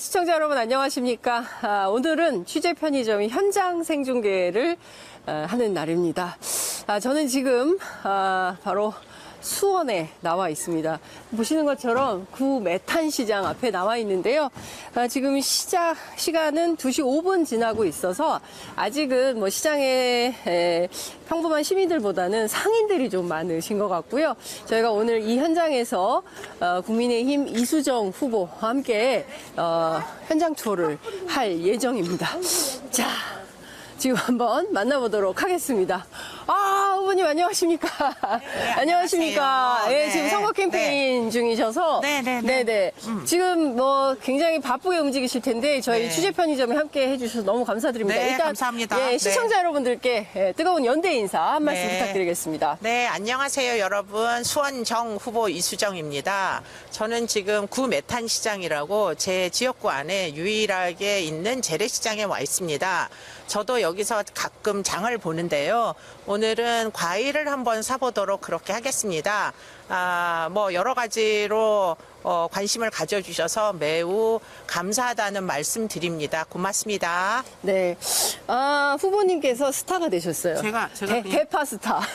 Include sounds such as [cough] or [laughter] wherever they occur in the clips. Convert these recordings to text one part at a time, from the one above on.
시청자 여러분 안녕하십니까? 아, 오늘은 취재 편의점 현장 생중계를 아, 하는 날입니다. 아, 저는 지금 아, 바로 수원에 나와 있습니다. 보시는 것처럼 구 메탄 시장 앞에 나와 있는데요. 아, 지금 시작 시간은 2시 5분 지나고 있어서 아직은 뭐 시장에 에, 평범한 시민들보다는 상인들이 좀 많으신 것 같고요. 저희가 오늘 이 현장에서 어, 국민의힘 이수정 후보와 함께 어, 현장 투어를 할 예정입니다. 자, 지금 한번 만나보도록 하겠습니다. 아, 후보님 안녕하십니까? 안녕하십니까? 안녕하세요. 예, 지금 네. 선거 캠페인 중이셔서 네, 네, 네. 네네. 지금 뭐 굉장히 바쁘게 움직이실 텐데 저희 네. 취재 편의점에 함께 해 주셔서 너무 감사드립니다. 네, 감사합니다. 예, 네. 시청자 여러분들께 예, 뜨거운 연대 인사 한 말씀 네. 부탁드리겠습니다. 네, 안녕하세요, 여러분. 수원정 후보 이수정입니다. 저는 지금 구 메탄 시장이라고 제 지역구 안에 유일하게 있는 재래시장에 와 있습니다. 저도 여기서 가끔 장을 보는데요. 오늘 은 과일을 한번 사보도록 그렇게 하겠습니다. 아, 뭐 여러 가지로 어, 관심을 가져주셔서 매우 감사하다는 말씀 드립니다. 고맙습니다. 네. 아, 후보님께서 스타가 되셨어요. 제가- 제가 대, 그냥- 대파 스타. [laughs]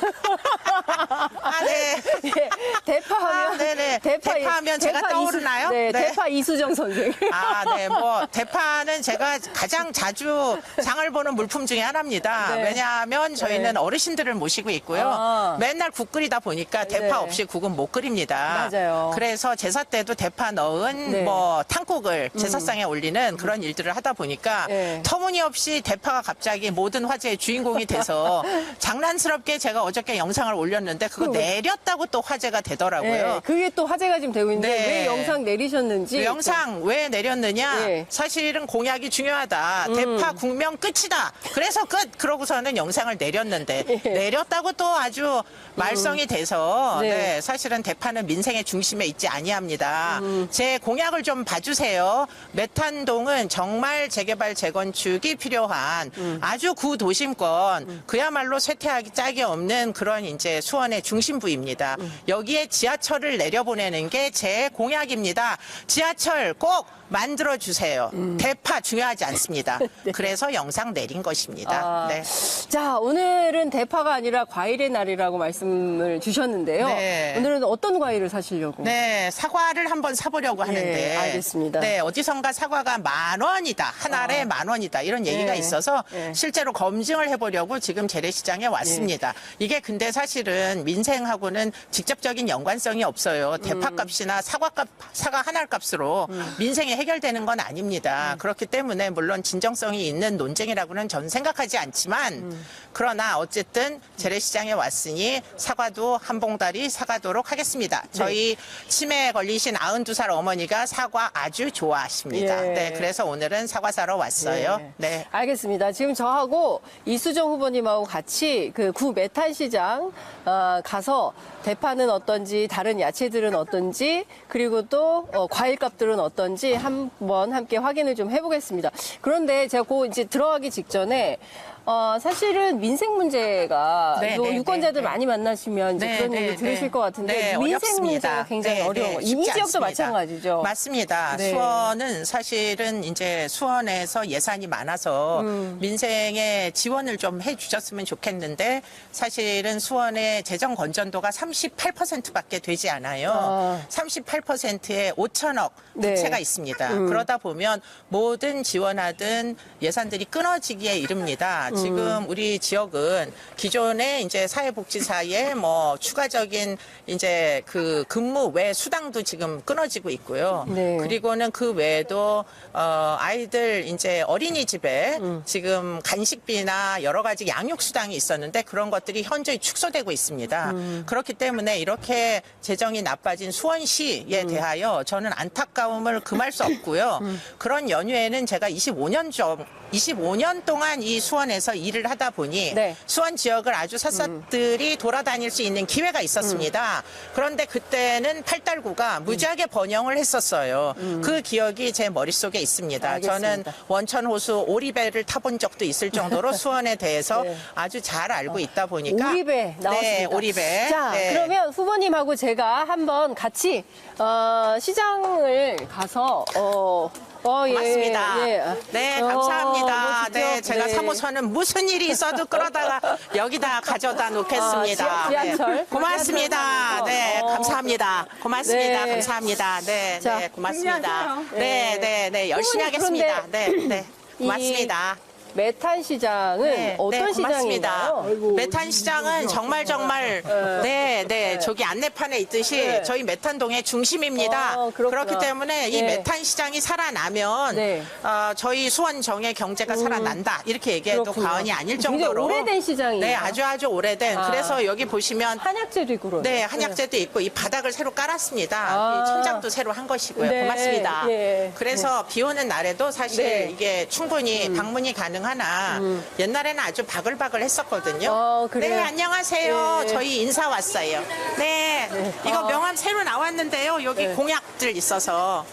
아, 네. 예, 대파하면 아, 네네. 대파하면 제가 떠오르나요? 네, 네. 대파 이수정 선생. 아, 네. 뭐 대파는 제가 가장 자주 장을 보는 물품 중에 하나입니다. 네. 왜냐하면 저희는 어르신들을 모시고 있고요. 아. 맨날 국 끓이다 보니까 대파 네. 없이 국은 못 끓입니다. 맞아요. 그래서 제사 때도 대파 넣은 네. 음. 뭐 탕국을 제사상에 올리는 그런 일들을 하다 보니까 네. 터무니없이 대파가 갑자기 모든 화제의 주인공이 돼서 [laughs] 장난스럽게 제가 어저께 영상을 올렸는데 그거 그거- 내렸다고 또 화제가 되더라고요. 네, 그게 또 화제가 지금 되고 있는데 네. 왜 영상 내리셨는지 그 영상 왜 내렸느냐? 네. 사실은 공약이 중요하다. 음. 대파 국명 끝이다. 그래서 끝. 그러고서는 영상을 내렸는데 [laughs] 예. 내렸다고 또 아주 말썽이 돼서 네. 네, 사실은 대파는 민생의 중심에 있지 아니합니다. 음. 제 공약을 좀 봐주세요. 메탄동은 정말 재개발 재건축이 필요한 음. 아주 구도심권 그야말로 쇠퇴하기 짝이 없는 그런 이제 수원의 중심부입니다. 음. 여기에 지하철을 내려보내는 게 제 공약입니다. 지하철 꼭 만들어 주세요. 대파 중요하지 않습니다. [laughs] 그래서 영상 내린 것입니다. 음. 아, 네. 자, 오늘은 대파가 아니라 과일의 날이라고 말씀을 주셨는데요. 네. 오늘은 어떤 과일을 사시려고? 네, 사과를 한번 사보려고 하는데. 네, 알겠습니다. 네, 어디선가 사과가 만 원이다. 한 알에 만 원이다. 이런 얘기가 네, 있어서 네. 실제로 검증을 해보려고 지금 재래시장에 왔습니다. 이게 근데 사실은 민생하고는 직접적인 연관성이 없어요. 대파값이나 사과값, 사과 한 알값으로 민생이 해결되는 건 아닙니다. 그렇기 때문에 물론 진정성이 있는 논쟁이라고는 저는 생각하지 않지만 그러나 어쨌든 재래시장에 왔으니 사과도 한 봉다리 사가도록 하겠습니다. 저희 치매에 걸 리신 92살 어머니가 사과 아주 좋아하십니다. 예. 네, 그래서 오늘은 사과 사러 왔어요. 네. 네. 알겠습니다. 지금 저하고 이수정 후보님하고 같이 그 구 메탄 시장 어, 가서 대파는 어떤지 다른 야채들은 어떤지 그리고 또 어, 과일값들은 어떤지 한번 함께 확인을 좀 해보겠습니다. 그런데 제가 그 이제 들어가기 직전에 어, 사실은 민생 문제가 네, 요 네, 유권자들 네, 네. 많이 만나시면 이제 네, 그런 네, 얘기 들으실 네. 것 같은데 네, 민생 어렵습니다. 문제가 굉장히 네, 네, 거. 이 지역도 않습니다. 마찬가지죠. 맞습니다. 네. 수원은 사실은 이제 수원에서 예산이 많아서 음. 민생에 지원을 좀 해주셨으면 좋겠는데 사실은 수원의 재정 건전도가 38%밖에 되지 않아요. 아. 38%에 5천억 네. 부채가 있습니다. 그러다 보면 모든 지원하던 예산들이 끊어지기에 이릅니다. 음. 지금 우리 지역은 기존에 이제 사회복지사의 뭐 추가적인 이제 그 근무 외 수당도 지금 끊어지고 있고요. 네. 그리고는 그 외에도 어 아이들 이제 어린이집에 음. 지금 간식비나 여러 가지 양육 수당이 있었는데 그런 것들이 현저히 축소되고 있습니다. 음. 그렇기 때문에 이렇게 재정이 나빠진 수원시에 음. 대하여 저는 안타까움을 금할 수 없고요. 그런 연휴에는 제가 25년 좀 25년 동안 이 수원에서 일을 하다 보니 네. 수원 지역을 아주 샅샅들이 돌아다닐 수 있는 기회가 있었습니다. 그런데 그때는 팔달구가 무지하게 번영을 했었어요. 그 기억이 제 머릿속에 있습니다. 알겠습니다. 저는 원천 호수 오리배를 타본 적도 있을 정도로 [laughs] 수원에 대해서 네. 아주 잘 알고 있다 보니까 오리배 나왔습니다. 네, 오리배. 자, 네. 그러면 후보님하고 제가 한번 같이 어, 시장을 가서 어, 어, 예, 고맙습니다. 예. 네, 어, 감사합니다. 멋지죠? 네, 제가 네. 사무소는 무슨 일이 있어도 끌어다가 [laughs] 여기다 가져다 놓겠습니다. 아, 지하- 지하철? 네. 고맙습니다. 지하철 네, 어. 감사합니다. 고맙습니다. 네. 감사합니다. 네, 자, 네, 고맙습니다. 안녕하세요. 네, 네, 네, 열심히 어머니, 하겠습니다. 네, 네. 이 고맙습니다. 메탄 시장은 어떤 고맙습니다. 시장인가요? 메탄 시장은 정말 정말 네, 네, 저기 안내판에 있듯이 네. 저희 메탄동의 중심입니다. 어, 그렇구나. 그렇기 때문에 이 네. 메탄 시장이 살아나면 네. 어, 저희 수원 정의 경제가 살아난다 이렇게 얘기해도 그렇군요. 과언이 아닐 굉장히 정도로 오래된 시장이네요. 네, 아주 아주 오래된. 아. 그래서 여기 보시면 한약재도 있고. 네, 한약재도 있고 이 바닥을 새로 깔았습니다. 아. 이 천장도 새로 한 것이고요. 네, 고맙습니다. 예. 그래서 비 오는 날에도 사실 네. 음. 이게 충분히 방문이 가능 하나 옛날에는 아주 바글바글 했었거든요. 어, 그래요? 네, 안녕하세요. 네. 저희 인사 왔어요. 네. 이거 아. 명함 새로 나왔는데요. 여기 네. 공약들 있어서.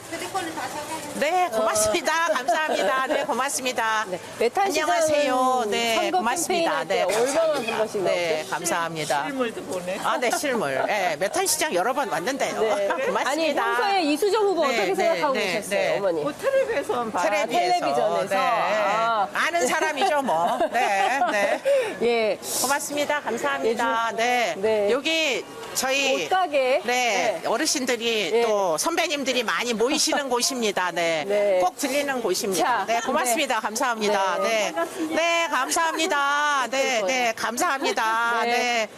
네, 고맙습니다. 감사합니다. 네, [laughs] 고맙습니다. 네, 안녕하세요. 네, 선거 고맙습니다. 캠페인 네, 할때 얼마나 감사합니다. 번씩 네? 감사합니다. 실물도 보내. 아, 네, 실물. 네, 메탄 시장 여러 번 왔는데요. 네. [laughs] 고맙습니다. 아니 평소에 이수정 후보 네, 어떻게 네, 생각하고 네, 계셨어요, 네. 어머니? 뭐 텔레비에서만 봐. 텔레비에서. 텔레비전에서. 네. 아. 아 는 사람이죠, 뭐. 네, 네. 예, 고맙습니다. 감사합니다. 네. 네. 여기 저희 옷가게. 네, 어르신들이 예. 또 선배님들이 많이 모이시는 [laughs] 곳입니다. 네. 네. 꼭 들리는 곳입니다. 자, 네, 고맙습니다. 감사합니다. 네. 네. 네, 감사합니다. 네, 네, 감사합니다. [laughs] [laughs] 네. 네.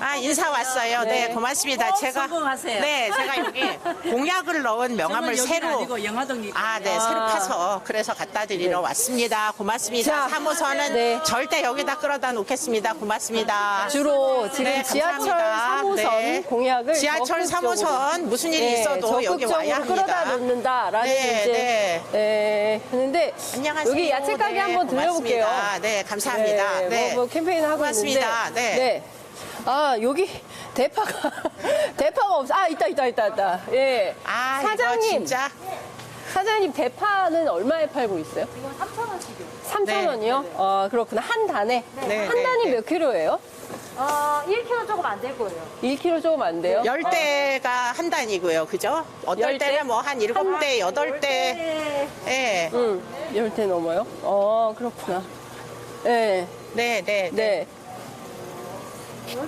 아, 인사 왔어요. 네, 네. 고맙습니다. 꼭 제가 성공하세요. 네, 제가 여기 공약을 넣은 명함을 새로 아, 네, 아. 새로 파서 그래서 갖다 드리러 왔습니다. 고맙습니다. 자, 사무소는 네. 절대 여기다 끌어다 놓겠습니다. 고맙습니다. 주로 지금 네, 지하철 감사합니다. 3호선 네. 공약을 지하철 적극적으로 3호선 무슨 일이 네, 있어도 여기 와야 적극적으로 끌어다 합니다. 놓는다라는 네, 이제 네. 예, 하는데 안녕하세요. 여기 야채 가게 네, 한번 들려볼게요. 고맙습니다. 네, 감사합니다. 네, 네. 뭐, 뭐 캠페인 하고 고맙습니다. 있는데 네. 아 여기 대파가 [laughs] 대파가 없어. 아 있다 있다 있다 있다. 예. 아, 사장님 이거 진짜 사장님 대파는 얼마에 팔고 있어요? 이건 3천 원씩이요. 3천 원이요? 아 그렇구나 한 단에 네, 한 네, 단이 네. 몇 킬로예요? 어, 1kg 조금 안 될 거예요. 1킬로 조금 안 돼요? 열 대가 한 단이고요. 그죠? 어떨 열 대? 때는 뭐 한 일곱 대, 여덟 대. 네. 예. 응, 열대 넘어요? 어, 그렇구나. 네, 네, 네, 네. 네.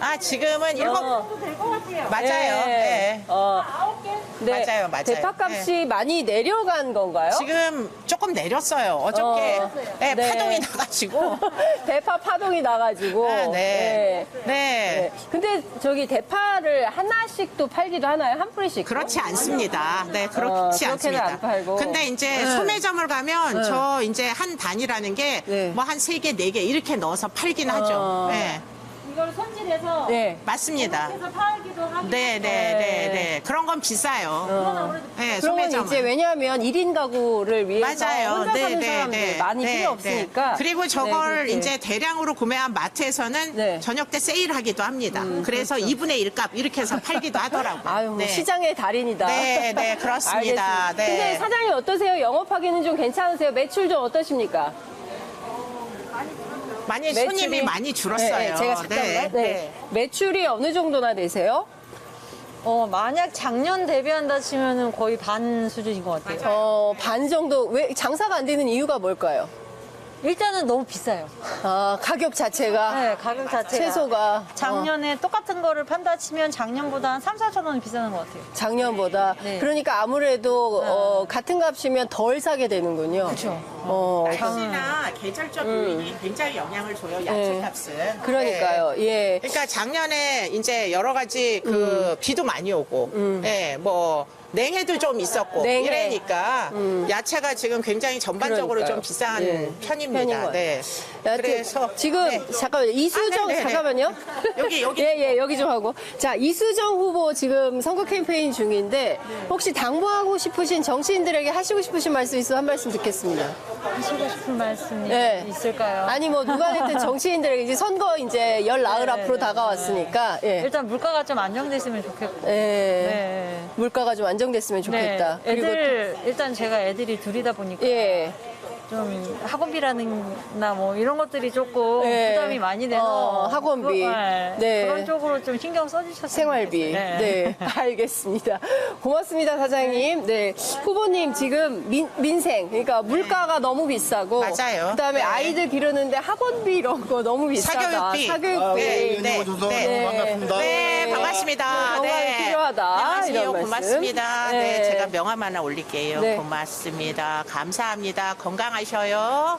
아, 지금은 일곱 어, 될것 같아요. 맞아요. 네. 어, 아홉 개? 네. 맞아요, 맞아요. 대파값이 많이 내려간 건가요? 지금 조금 내렸어요. 어저께 어. 네, 네. 파동이 나가지고. [laughs] 대파 파동이 나가지고. 아, 네. 네. 네. 네. 근데 저기 대파를 하나씩 또 팔기도 하나요? 한 뿌리씩? 그렇지 않습니다. 네, 어, 그렇지 그렇게는 않습니다. 안 팔고. 근데 이제 네. 소매점을 가면 네. 저 이제 한 단이라는 게 네. 뭐한 세 개, 네 개 이렇게 넣어서 팔긴 어. 하죠. 네, 이걸 손질해서 네. 맞습니다. 해서 하고. 네, 네, 네, 네. 그런 건 비싸요. 어. 네, 그러면 소매점은. 이제 왜냐하면 1인 가구를 위해서 맞아요. 혼자 네, 사는 네, 사람들 네. 많이 네, 필요 없으니까. 네. 그리고 저걸 네, 그렇게. 이제 대량으로 구매한 마트에서는 네. 음, 저녁 때 세일하기도 합니다. 그래서 2분의 1값 이렇게 해서 팔기도 하더라고요. 그렇죠. 아유, 뭐 네. 시장의 달인이다. 네, 네, [laughs] 그렇습니다. 알겠습니다. 네. 근데 사장님 어떠세요? 영업하기는 좀 괜찮으세요? 매출 좀 어떠십니까? 많이 매출이- 손님이 많이 줄었어요. 네, 네, 제가 잠깐만. 네, 네. 네. 매출이 어느 정도나 되세요? 어, 만약 작년 대비한다 치면은 거의 반 수준인 것 같아요. 어, 반 정도. 왜 장사가 안 되는 이유가 뭘까요? 일단은 너무 비싸요. 아, 가격 자체가 네, 가격 자체가. 채소가 작년에 똑같은 거를 판다 치면 작년보다 한 3, 4천 원이 비싸는 것 같아요. 어, 작년보다 네. 그러니까 아무래도 어, 같은 값이면 덜 사게 되는군요. 그쵸. 어, 날씨나 계절적 요인이 굉장히 영향을 줘요. 네. 야채값은. 그러니까요. 네. 예. 그러니까 작년에 이제 여러 가지 그 음. 비도 많이 오고, 예, 뭐 냉해도 좀 있었고 냉해. 음. 이러니까 야채가 지금 굉장히 전반적으로 그러니까요. 좀 비싼 예. 편입니다. 것 네. 여하튼 그래서 지금 네. 잠깐만요. 이수정 아, 네, 네, 네. 잠깐만요. 여기, 여기. [laughs] 예, 예, 여기 좀 하고. 자, 이수정 후보 지금 선거 캠페인 중인데 혹시 당부하고 싶으신 정치인들에게 하시고 싶으신 말씀 있으면 한 말씀 듣겠습니다. 하시고 싶은 말씀이 네. 있을까요? 아니 뭐 누가 됐든 [laughs] 정치인들에게 이제 선거 이제 열 나흘 네, 앞으로 네, 다가왔으니까 예. 일단 물가가 좀 안정됐으면 좋겠고. 예. 네. 물가가 좀 안정됐으면 좋겠다. 네. 애들, 일단 제가 애들이 둘이다 보니까 예. 좀 학원비라는 나 뭐 이런 것들이 조금 네. 부담이 많이 돼서 어, 학원비. 그, 네. 네. 그런 쪽으로 좀 신경 써주셨으면 생활비. 좋겠어요. 네. [laughs] 알겠습니다. 고맙습니다, 사장님. 네. 후보님, 지금 민, 민생, 그러니까 물가가 너무 비싸고. 맞아요. 그다음에 네. 아이들 기르는데 학원비 이런 거 너무 비싸다. 사교육비. 사교육비. 네, 네, 오셔서 너무 반갑습니다. 네, 네. 반갑습니다. 건강이 네. 필요하다. 안녕하세요. 이런 말씀. 고맙습니다. 네. 네. 제가 명함 하나 올릴게요. 네. 고맙습니다. 감사합니다. 건강 하셔요.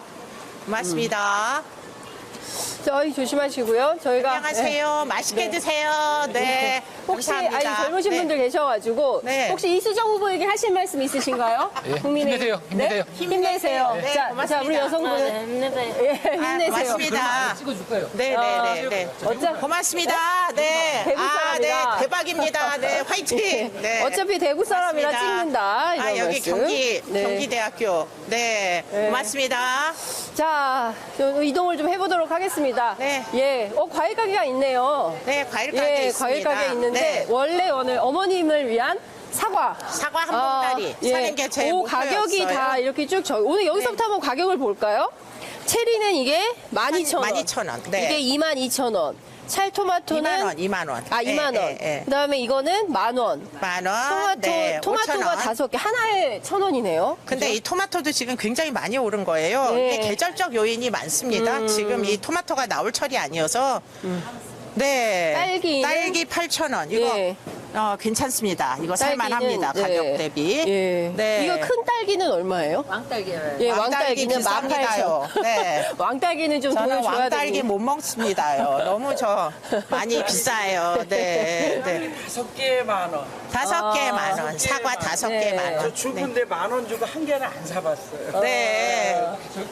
고맙습니다. 저희 조심하시고요. 저희가. 안녕하세요. 맛있게 네. 드세요. 네. 혹시 감사합니다. 아니 젊으신 네. 분들 계셔가지고 네. 혹시 이수정 후보에게 하실 말씀 있으신가요? 예, 힘내세요, 힘내세요. 네? 힘내세요. 네, 자, 고맙습니다. 자, 우리 여성분 예, 아, 힘내세요. 고맙습니다. 찍어줄 거예요. 네, 아, 네, 네, 네. 어차- 고맙습니다. 네. 대구 아, 네. 사람이라. 대박입니다. 네. 화이팅. 네. 어차피 대구 사람이라 고맙습니다. 찍는다. 이런 아, 여기 말씀. 경기, 네. 경기대학교. 네. 네. 고맙습니다. 자, 저 이동을 좀 해보도록 하겠습니다. 네. 예, 어 과일 가게가 있네요. 네, 과일 가게 예, 있습니다. 과일 가게 있는데 네. 원래 오늘 어머님을 위한 사과. 사과 한 봉다리 아, 사는 게제 오, 목표였어요. 네. 가격이 다 이렇게 쭉 저, 오늘 여기서부터 한번 가격을 볼까요? 체리는 이게 12,000원. 12,000원, 네. 이게 22,000원. 찰토마토는 2만 원, 2만 원. 아, 2만 원. 예, 예. 그다음에 이거는 만 원. 만 원. 토마토 네, 토마토가 5,000원. 다섯 개 하나에 천 원이네요. 근데 이 토마토도 지금 굉장히 많이 오른 거예요. 네. 음. 이게 계절적 요인이 많습니다. 지금 이 토마토가 나올 철이 아니어서. 네. 딸기는? 딸기 8,000원. 이거 예. 어, 괜찮습니다. 이거 딸기는, 살만합니다. 네. 가격 대비. 예. 네. 이거 큰 딸기는 얼마예요? 왕딸기를. 예, 왕딸기 왕딸기는 비쌉니다요. 18,000원. 네. [laughs] 왕딸기는 좀 저는 보여줘야 왕딸기 됩니다. 못 먹습니다요. 너무 저 많이 비싸요. 네. [laughs] 네. 다섯 개에 만 원. 다섯 개 만 원. 다섯 사과 다섯 네. 개 만 저 원. 네. 죽은데 만 원 주고 한 개는 안 사봤어요. 네.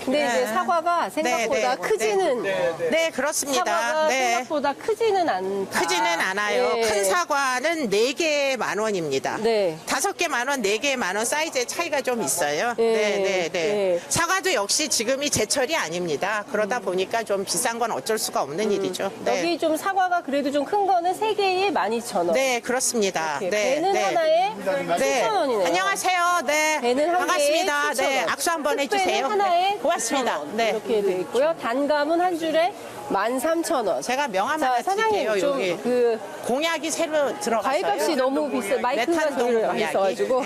근데 이제 사과가 생각보다 네, 네. 크지는 네, 네. 네, 그렇습니다. 사과가 네. 생각보다 크지는 않다. 크지는 않아요. 예. 큰 사과는 네개만 원입니다. 네. 다섯 개 만 원, 네 개 만 원 사이즈의 차이가 좀 있어요. 예. 네, 네, 네. 예. 사과도 역시 지금이 제철이 아닙니다. 그러다 보니까 좀 비싼 건 어쩔 수가 없는 일이죠. 네. 여기 좀 사과가 그래도 좀 큰 거는 세개에 12,000원. 네, 그렇습니다. 이렇게. 네, 배는 네. 하나에 네. 7,000원이네요. 안녕하세요. 네. 배는 한 반갑습니다. 개에 네. 7,000원. 악수 한번 해주세요. 하나에 네. 고맙습니다. 9,000 원. 네. 이렇게 돼 있고요. 단감은 한 줄에 13,000원. 제가 명함 자, 하나 사장님 드릴게요. 좀 여기 그 공약이 새로 들어갔어요. 과일값이 너무 비싸. 마이크가 저기로 공약이. 있어가지고.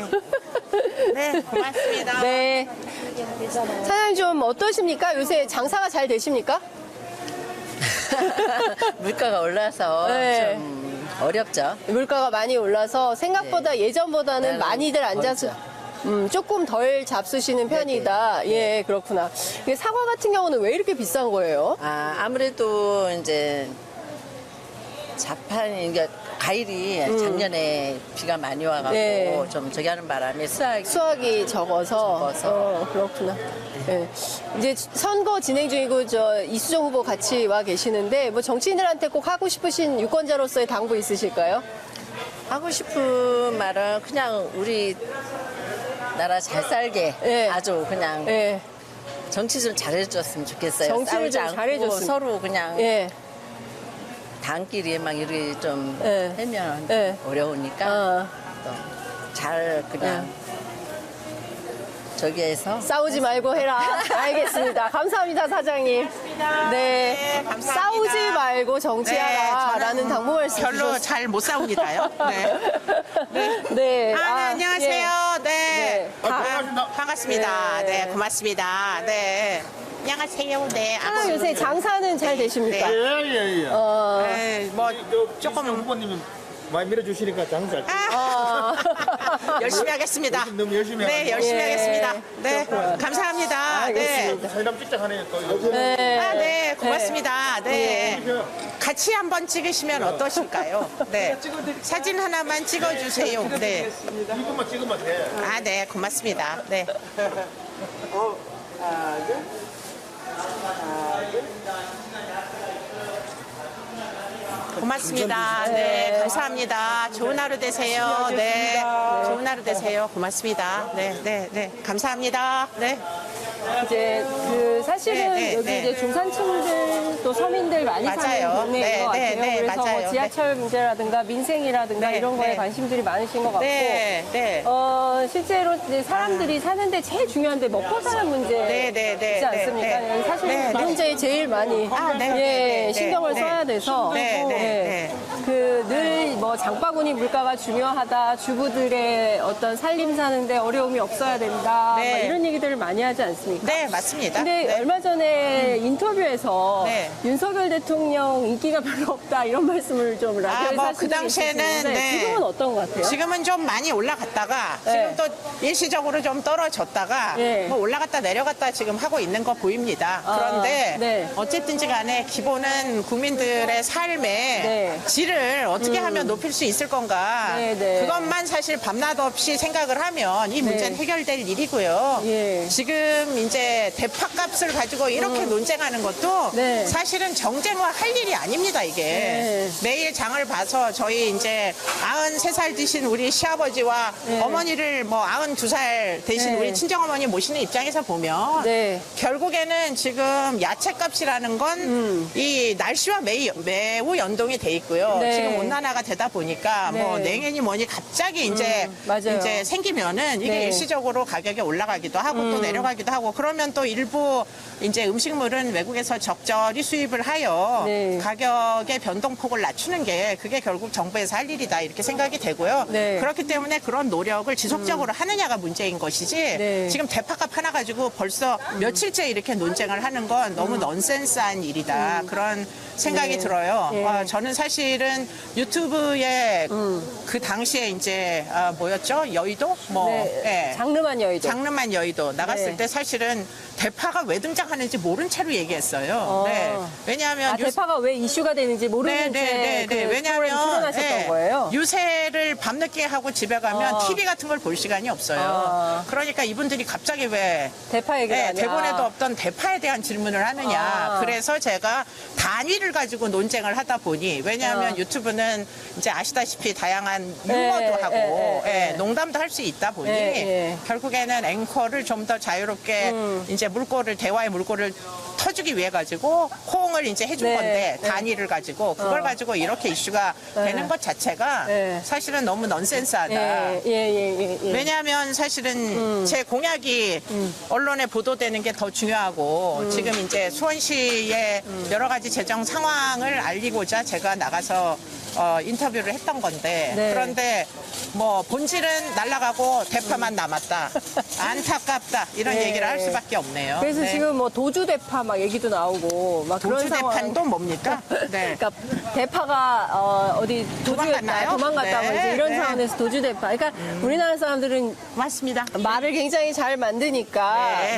네, 고맙습니다. [laughs] 네. 사장님 좀 어떠십니까? 요새 장사가 잘 되십니까? [laughs] 물가가 올라서 네. 좀 어렵죠. 물가가 많이 올라서 생각보다 예전보다는 네, 많이들 앉아서. 음, 조금 덜 잡수시는 편이다. 예, 그렇구나. 사과 같은 경우는 왜 이렇게 비싼 거예요? 아, 아무래도 이제 자판이, 그러니까 과일이 작년에 비가 많이 와가지고 음. 네. 좀 저기 하는 바람에 수확이 수확이 적어서. 적어서. 어, 그렇구나. 예. 이제 선거 진행 중이고 저 이수정 후보 같이 와 계시는데 뭐 정치인들한테 꼭 하고 싶으신 유권자로서의 당부 있으실까요? 하고 싶은 말은 그냥 우리 나라 잘 살게 네. 아주 그냥 예. 정치 좀 잘해줬으면 좋겠어요. 정치를 싸우지 좀 않고 잘해줬으면. 서로 그냥 예. 당끼리 막 이렇게 좀 네. 하면 네. 어려우니까 어, 잘 그냥 저기에서 싸우지 말고 해라. [laughs] 알겠습니다. 감사합니다, 사장님. 네. 네, 감사합니다. 싸우지 말고 정치하라. 저는 라는 당부 말씀 별로 주셨어요. 잘못 싸웁니다요. 네. [laughs] 네. 아, 네, 안녕하세요. 네. 네. 아, 반갑습니다. 반갑습니다. 네. 네, 고맙습니다. 네. 안녕하세요. 네. 아, 요새 장사는 잘 되십니까? 네. 예 예 예. 어, 네, 뭐 조금 후보님은 많이 밀어주시니까 장사 잘. 아, 어. [laughs] 열심히 하겠습니다. 너무 열심히 네, 해가지고. 열심히 예. 하겠습니다. 네, 감사합니다. 알겠습니다. 사람 찍자 하네요 또. 이거. 네. 네. 아, 네, 고맙습니다. 네. 네. 같이 한번 찍으시면 어떠실까요? 네. 사진 하나만 찍어주세요. 네. 이것만 찍으면 돼. 아, 네, 고맙습니다. 네. 고맙습니다. 네, 감사합니다. 좋은 하루 되세요. 네, 좋은 하루 되세요. 고맙습니다. 네, 네, 네, 감사합니다. 네. 이제 그 사실은 네, 네, 여기 네. 이제 중산층들 또 서민들 많이 맞아요. 사는 동네인 네, 것 네, 같아요. 네, 그래서 맞아요. 뭐 지하철 문제라든가 민생이라든가 네, 이런 거에 네. 관심들이 많으신 것 같고 네, 네. 어, 실제로 이제 사람들이 사는데 제일 중요한 데 먹고 사는 문제 네, 네, 네, 있지 않습니까? 네, 네. 사실 네, 그 네. 문제에 제일 많이 아, 네, 예, 네, 네, 신경을 네, 써야 네. 돼서 네, 네, 네. 그 늘 뭐 장바구니 물가가 중요하다 주부들의 어떤 살림 사는데 어려움이 없어야 된다 네. 막 이런 얘기들을 많이 하지 않습니까? 네, 맞습니다. 근데 네. 얼마 전에 인터뷰에서 네. 윤석열 대통령 인기가 별로 없다 이런 말씀을 좀 라디오에 아, 뭐그 하신 적이 당시에는, 있으신데 네. 지금은 어떤 것 같아요? 지금은 좀 많이 올라갔다가 네. 지금 또 일시적으로 좀 떨어졌다가 네. 뭐 올라갔다 내려갔다 지금 하고 있는 거 보입니다. 아, 그런데 네. 어쨌든지 간에 기본은 국민들의 삶의 네. 질을 어떻게 하면 높일 수 있을 건가 네, 네. 그것만 사실 밤낮 없이 생각을 하면 이 문제는 네. 해결될 일이고요. 예. 지금 이제 대파값을 가지고 이렇게 논쟁하는 것도 음. 네. 사실은 정쟁화 할 일이 아닙니다, 이게. 네. 매일 장을 봐서 저희 이제 93살 되신 우리 시아버지와 어머니를 뭐 92살 되신 네. 우리 친정어머니 모시는 입장에서 보면 네. 결국에는 지금 야채값이라는 건 이 날씨와 매우, 매우 연동이 돼 있고요. 네. 지금 온난화가 되다 보니까 뭐 네. 냉해니 뭐니 갑자기 이제 맞아요. 이제 생기면은 이게 네. 음. 일시적으로 가격이 올라가기도 하고 또 내려가기도 하고 그러면 또 일부 이제 음식물은 외국에서 적절히 수입을 하여 네. 가격의 변동폭을 낮추는 게 그게 결국 정부에서 할 일이다 이렇게 생각이 되고요. 네. 음. 그렇기 때문에 그런 노력을 지속적으로 하느냐가 문제인 것이지 네. 지금 대파값 하나 가지고 벌써 며칠째 이렇게 논쟁을 하는 건 너무 넌센스한 일이다 그런 생각이 음. 네. 들어요. 네. 어, 저는 사실은 유튜브에 음. 그 당시에 이제 아, 뭐였죠 여의도 뭐 네. 예. 장르만 여의도. 장르만 여의도 나갔을 네. 때 사실은 대파가 왜 등장하는지 모른 채로 얘기했어요. 어. 네. 왜냐하면 아, 대파가 왜 이슈가 되는지 모르는 채 그 프로그램 왜냐하면 출연하셨던 네, 거예요. 유세를 밤늦게 하고 집에 가면 아. TV 같은 걸 볼 시간이 없어요. 아. 그러니까 이분들이 갑자기 왜 대파 얘기를 네, 하냐. 대본에도 없던 대파에 대한 질문을 하느냐. 아. 그래서 제가 단위를 가지고 논쟁을 하다 보니 왜냐하면 아. 유튜브는 이제 아시다시피 다양한 유머도 네, 하고 네, 네, 예, 농담도 할 수 있다 보니 네, 네. 결국에는 앵커를 좀 더 자유롭게 음. 이제 물꼬를 대화의 물꼬를 터주기 위해 가지고 호응을 이제 해준 네, 건데 네. 단위를 가지고 그걸 어. 가지고 이렇게 이슈가 네. 되는 것 자체가 네. 사실은 너무 넌센스하다. 예, 예, 예, 예, 예. 왜냐하면 사실은 제 공약이 언론에 보도되는 게 더 중요하고 지금 이제 수원시의 여러 가지 재정 상황을 알리고자 제가 나가서 어, 인터뷰를 했던 건데 네. 그런데 뭐 본질은 날아가고 대파만 남았다 [laughs] 안타깝다 이런 네. 얘기를 할 수밖에 없네요. 그래서 네. 지금 뭐 도주 대파 막 얘기도 나오고 막 그런 도주 상황. 대판도 뭡니까? [laughs] 네. 그러니까 대파가 어, 디 도주했다, 도망갔나요? 도망갔다 뭐 네, 이제 이런 네. 상황에서 도주 대파. 그러니까 우리나라 사람들은 맞습니다. 말을 굉장히 잘 만드니까. 네,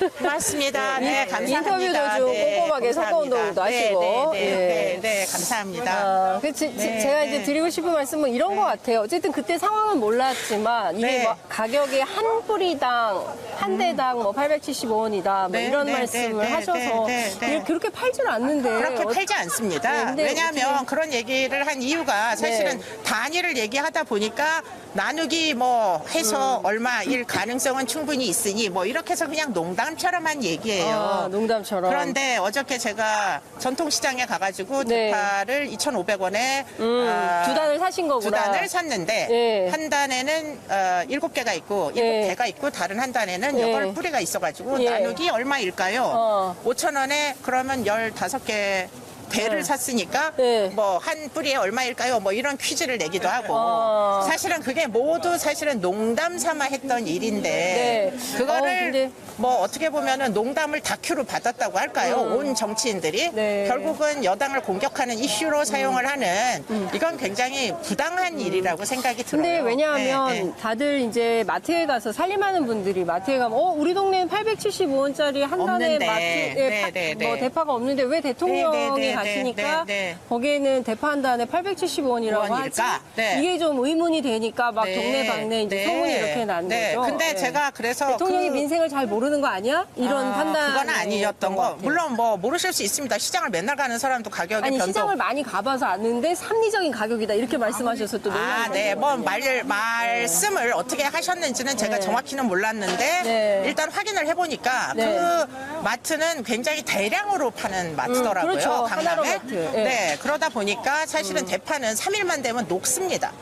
네. 맞습니다. 네, 인- 감사합니다. 인터뷰도 좀 네, 꼼꼼하게 감사합니다. 선거 운동도 하시고. 네, 네, 예. 네, 네, 감사합니다. 아, 그 지- 지- 네, 제가 네. 이제 드리고 싶은 말씀은 이런 것 같아요. 어쨌든 그때 상황은 몰랐지만 이게 네. 뭐 가격이 한 뿌리당 한 대당 뭐 875원이다 뭐 네, 이런 네, 말씀을 네, 네, 하셔서 네, 네, 네. 그렇게 팔줄 않는데 그렇게 어- 팔지 않습니다. 네, 왜냐하면 그런 얘기를 한 이유가 사실은 네. 단위를 얘기하다 보니까 나누기 뭐 해서 음. 얼마일 가능성은 충분히 있으니 뭐 이렇게 해서 그냥 농담처럼 한 얘기예요. 아, 농담처럼. 그런데 어저께 제가 전통시장에 가가지고 네. 대파를 2,500원에 음, 두 단을 사신 거구나. 두 단을 샀는데 예. 한 단에는 어, 일곱 개가 있고 일곱 예. 개가 있고 다른 한 단에는 예. 여덟 뿌리가 있어가지고 예. 나누기 얼마일까요? 어. 5천 원에 그러면 열다섯 개 배를 네. 샀으니까 네. 뭐 한 뿌리에 얼마일까요? 뭐 이런 퀴즈를 내기도 하고 어. 사실은 그게 모두 사실은 농담 삼아 했던 일인데 네. 그거를 어, 근데- 뭐 어떻게 보면은 농담을 다큐로 받았다고 할까요? 온 정치인들이 음. 네. 음. 결국은 여당을 공격하는 이슈로 사용을 하는 이건 굉장히 부당한 일이라고 생각이 들어요. 근데 왜냐하면 네, 네. 다들 이제 마트에 가서 살림하는 분들이 마트에 가면 어 우리 동네는 875원짜리 한 단에. 마트 예, 네, 파- 네, 네. 뭐 대파가 없는데 왜 대통령이 네, 네, 네, 네, 네. 거기에는 대파 한 단에 870원이라고 하지 원일까? 네. 이게 좀 의문이 되니까 막 네, 동네 방네 이제 네. 소문이 이렇게 나는 네. 거죠. 근데 네. 제가 그래서 대통령이 그- 민생을 잘 모르는 거 아니야? 이런 아, 판단 그건 아니었던 거. 물론 뭐 모르실 수 있습니다. 시장을 맨날 가는 사람도 가격이 아니 변동. 시장을 많이 가봐서 아는데 합리적인 가격이다 이렇게 말씀하셔서 또 아, 놀라는 네. 뭐 말, 말씀을 어떻게 하셨는지는 제가 네. 정확히는 몰랐는데 네. 일단 확인을 해보니까 네. 그 마트는 굉장히 대량으로 파는 마트더라고요. 음, 그렇죠. 하나 마트. 네. 음. 네. 그러다 보니까 사실은 대파는 3일만 되면 녹습니다.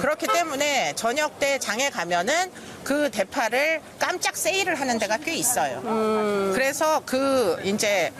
그렇기 때문에 저녁 때 장에 가면은 그 대파를 깜짝 세일을 하는 데가 꽤 있어요. 음. 그래서 그 이제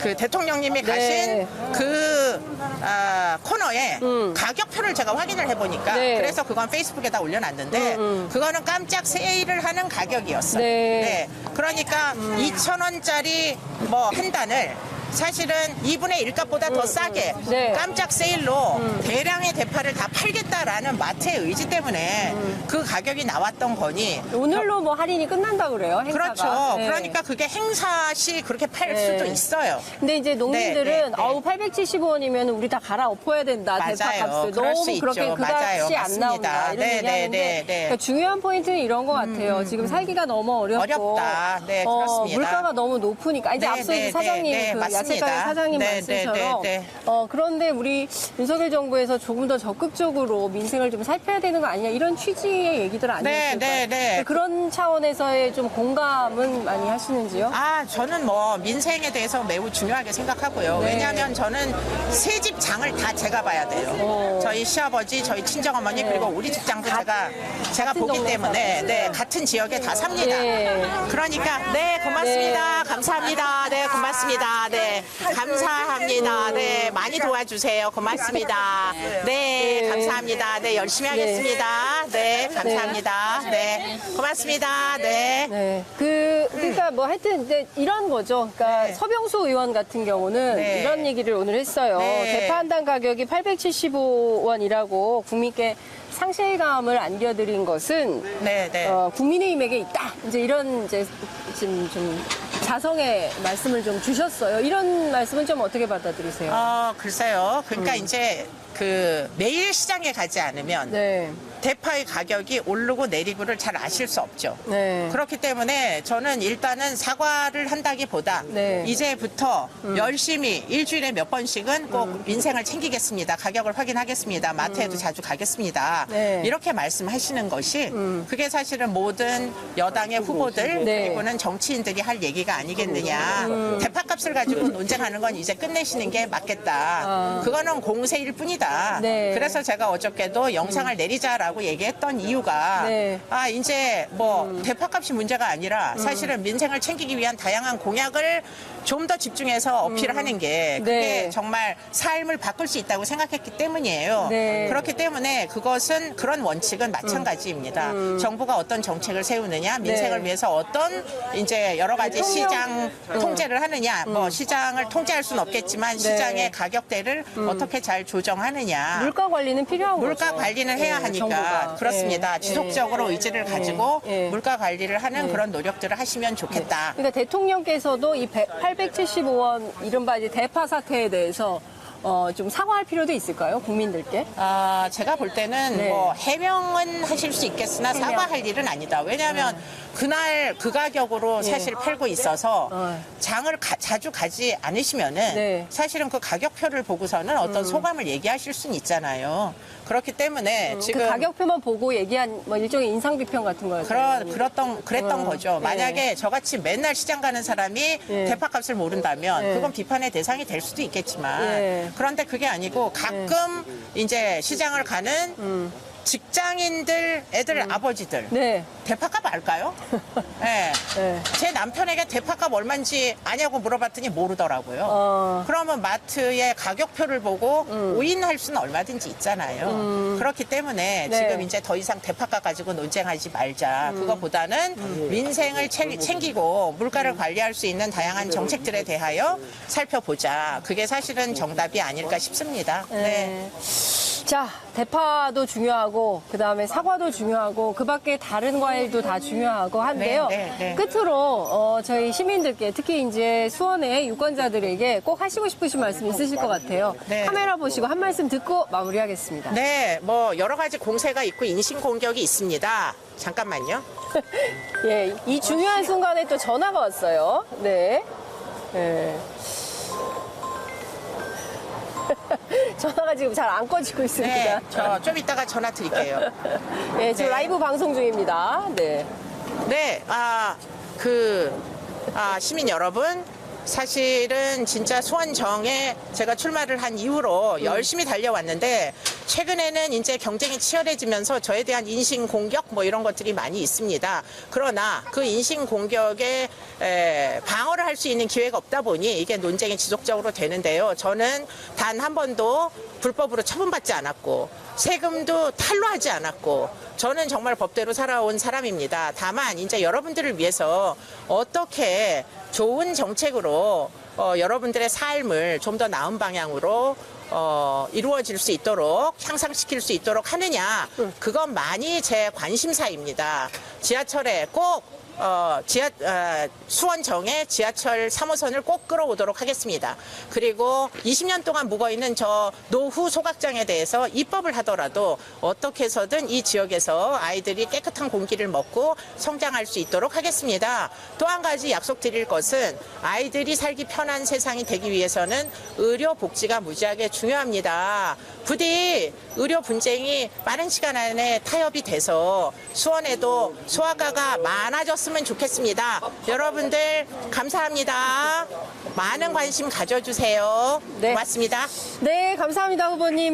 그 대통령님이 네. 가신 그 아, 코너에 가격표를 제가 확인을 해보니까 음. 네. 음, 그래서 그건 페이스북에다 올려놨는데 그거는 깜짝 세일을 하는 가격이었어요. 네. 그러니까 2,000원짜리 뭐 한 단을 사실은 2분의 1값보다 더 싸게 네. 깜짝 세일로 대량의 대파를 다 팔겠다라는 마트의 의지 때문에 그 가격이 나왔던 거니 오늘로 뭐 할인이 끝난다 그래요 행사가. 그렇죠. 네. 그러니까 그게 행사 시 그렇게 팔 네. 수도 있어요. 근데 이제 농민들은 네, 네, 네. 아우 870원이면 우리 다 갈아 엎어야 된다 맞아요. 대파값을 그럴 너무 수 그렇게 있죠. 맞아요. 안 맞습니다. 나온다 이런 네, 얘기하는데 네, 네, 네. 그러니까 중요한 포인트는 이런 것 같아요. 지금 살기가 너무 어렵고 어렵다. 네, 어, 그렇습니다. 물가가 너무 높으니까 이제 네, 앞서 네, 사장님 네, 네, 그 맞습니다. 야채가게 사장님 네, 말씀처럼 네, 네, 네. 어 그런데 우리 윤석열 정부에서 조금 더 적극적으로 민생을 좀 살펴야 되는 거 아니냐 이런 취지의 얘기들 아니었을까요? 네, 네. 그런 차원에서의 좀 공감은 많이 하시는지요? 아, 저는 뭐 민생에 대해서 매우 중요하게 생각하고요. 네. 왜냐하면 저는 새집 장을 다 제가 봐야 돼요. 어. 저희 시아버지, 저희 친정어머니 네. 그리고 우리 집장도 제가 제가 보기. 때문에 네 같은 지역에 다 삽니다. 네. 그러니까 네 고맙습니다. 감사합니다. 네 고맙습니다. 네 감사합니다. 네 많이 도와주세요. 고맙습니다. 네 감사합니다. 네 열심히 하겠습니다. 네 감사합니다. 네 고맙습니다. 네. 네. 그, 그러니까 뭐 하여튼 이제 이런 거죠. 그러니까 네. 서병수 의원 같은 경우는 네. 이런 얘기를 오늘 했어요. 네. 대파 한 단 가격이 875원이라고 국민께 상실감을 안겨드린 것은 네, 네. 어, 국민의힘에게 있다. 이제 이런 이제 지금 좀 자성의 말씀을 좀 주셨어요. 이런 말씀은 좀 어떻게 받아들이세요? 어, 글쎄요. 그러니까 이제 그 매일 시장에 가지 않으면 네. 대파의 가격이 오르고 내리고를 잘 아실 수 없죠. 네. 그렇기 때문에 저는 일단은 사과를 한다기보다 네. 음. 이제부터 열심히 일주일에 몇 번씩은 꼭 민생을 챙기겠습니다. 가격을 확인하겠습니다. 마트에도 자주 가겠습니다. 음. 네. 음. 이렇게 말씀하시는 것이 그게 사실은 모든 여당의 후보들 네. 그리고는 정치인들이 할 얘기가 아니겠느냐. 대파값을 가지고 논쟁하는 건 이제 끝내시는 게 맞겠다. 그거는 공세일 뿐이다. 아. 네. 그래서 제가 어저께도 영상을 내리자라고 얘기했던 이유가 네. 아 이제 뭐 대파값이 문제가 아니라 사실은 민생을 챙기기 위한 다양한 공약을 좀 더 집중해서 어필하는 게 그게 네. 정말 삶을 바꿀 수 있다고 생각했기 때문이에요. 네. 그렇기 때문에 그것은 그런 원칙은 마찬가지입니다. 정부가 어떤 정책을 세우느냐, 민생을 네. 위해서 어떤 이제 여러 가지 통영- 시장 통제를 하느냐, 뭐 시장을 통제할 수는 없겠지만 네. 시장의 가격대를 어떻게 잘 조정하느냐. 물가 관리는 필요한 물가 거죠. 관리는 해야 네, 하니까 정부가. 그렇습니다. 네. 지속적으로 의지를 가지고 네. 물가 관리를 하는 네. 그런 노력들을 하시면 좋겠다. 그러니까 대통령께서도 이 875원 이른바 이제 대파 사태에 대해서 어, 좀 사과할 필요도 있을까요? 국민들께? 아, 제가 볼 때는 네. 뭐 해명은 하실 수 있겠으나 해명. 사과할 일은 아니다. 왜냐하면 그날 그 가격으로 사실 팔고 있어서 네. 어. 장을 가- 자주 가지 않으시면은 네. 음. 사실은 그 가격표를 보고서는 어떤 소감을 얘기하실 수는 있잖아요. 그렇기 때문에 지금 그 가격표만 보고 얘기한 뭐 일종의 인상 비평 같은 거였어요. 그러, 그랬던, 그랬던 어, 거죠. 네. 만약에 저같이 맨날 시장 가는 사람이 네. 대파값을 모른다면 네. 그건 비판의 대상이 될 수도 있겠지만 네. 그런데 그게 아니고 가끔 이제 시장을 가는 직장인들, 애들 아버지들 네. 대파값 알까요? [laughs] 네. 네. 제 남편에게 대파값 얼마인지 아냐고 물어봤더니 모르더라고요. 어. 그러면 마트의 가격표를 보고 오인할 수는 얼마든지 있잖아요. 그렇기 때문에 네. 지금 이제 더 이상 대파값 가지고 논쟁하지 말자. 그거보다는 민생을 챙- 챙기고 물가를 관리할 수 있는 다양한 정책들에 대하여 살펴보자. 그게 사실은 정답이 아닐까 싶습니다. 네. 네. 자, 대파도 중요하고, 그 다음에 사과도 중요하고, 그 밖에 다른 과일도 다 중요하고 한데요. 네, 네, 네. 끝으로, 어, 저희 시민들께, 특히 이제 수원의 유권자들에게 꼭 하시고 싶으신 말씀 있으실 것 같아요. 네. 카메라 보시고 한 말씀 듣고 마무리하겠습니다. 네, 뭐 여러 가지 공세가 있고 인신 공격이 있습니다. 잠깐만요. [laughs] 예, 이 중요한 순간에 또 전화가 왔어요. 네. 예. 전화가 지금 잘 안 꺼지고 있습니다. 네, 저 좀 이따가 전화 드릴게요. [laughs] 예, 지금 네. 라이브 방송 중입니다. 네. 네, 아, 그, 아, 시민 여러분. 사실은 진짜 수원정에 제가 출마를 한 이후로 열심히 달려왔는데 최근에는 이제 경쟁이 치열해지면서 저에 대한 인신 공격 뭐 이런 것들이 많이 있습니다. 그러나 그 인신 공격에 에, 방어를 할 수 있는 기회가 없다 보니 이게 논쟁이 지속적으로 되는데요. 저는 단 한 번도 불법으로 처분받지 않았고 세금도 탈루하지 않았고 저는 정말 법대로 살아온 사람입니다. 다만 이제 여러분들을 위해서 어떻게 좋은 정책으로 어, 여러분들의 삶을 좀 더 나은 방향으로 어, 이루어질 수 있도록 향상시킬 수 있도록 하느냐 그것만이 제 관심사입니다. 지하철에 꼭 어, 지하, 어, 수원정에 지하철 3호선을 꼭 끌어오도록 하겠습니다. 그리고 20년 동안 묵어있는 저 노후 소각장에 대해서 입법을 하더라도 어떻게 해서든 이 지역에서 아이들이 깨끗한 공기를 먹고 성장할 수 있도록 하겠습니다. 또 한 가지 약속드릴 것은 아이들이 살기 편한 세상이 되기 위해서는 의료 복지가 무지하게 중요합니다. 부디 의료 분쟁이 빠른 시간 안에 타협이 돼서 수원에도 소아과가 많아졌 으면 좋겠습니다. 여러분들 감사합니다. 많은 관심 가져주세요. 네. 고맙습니다. 네, 감사합니다, 후보님.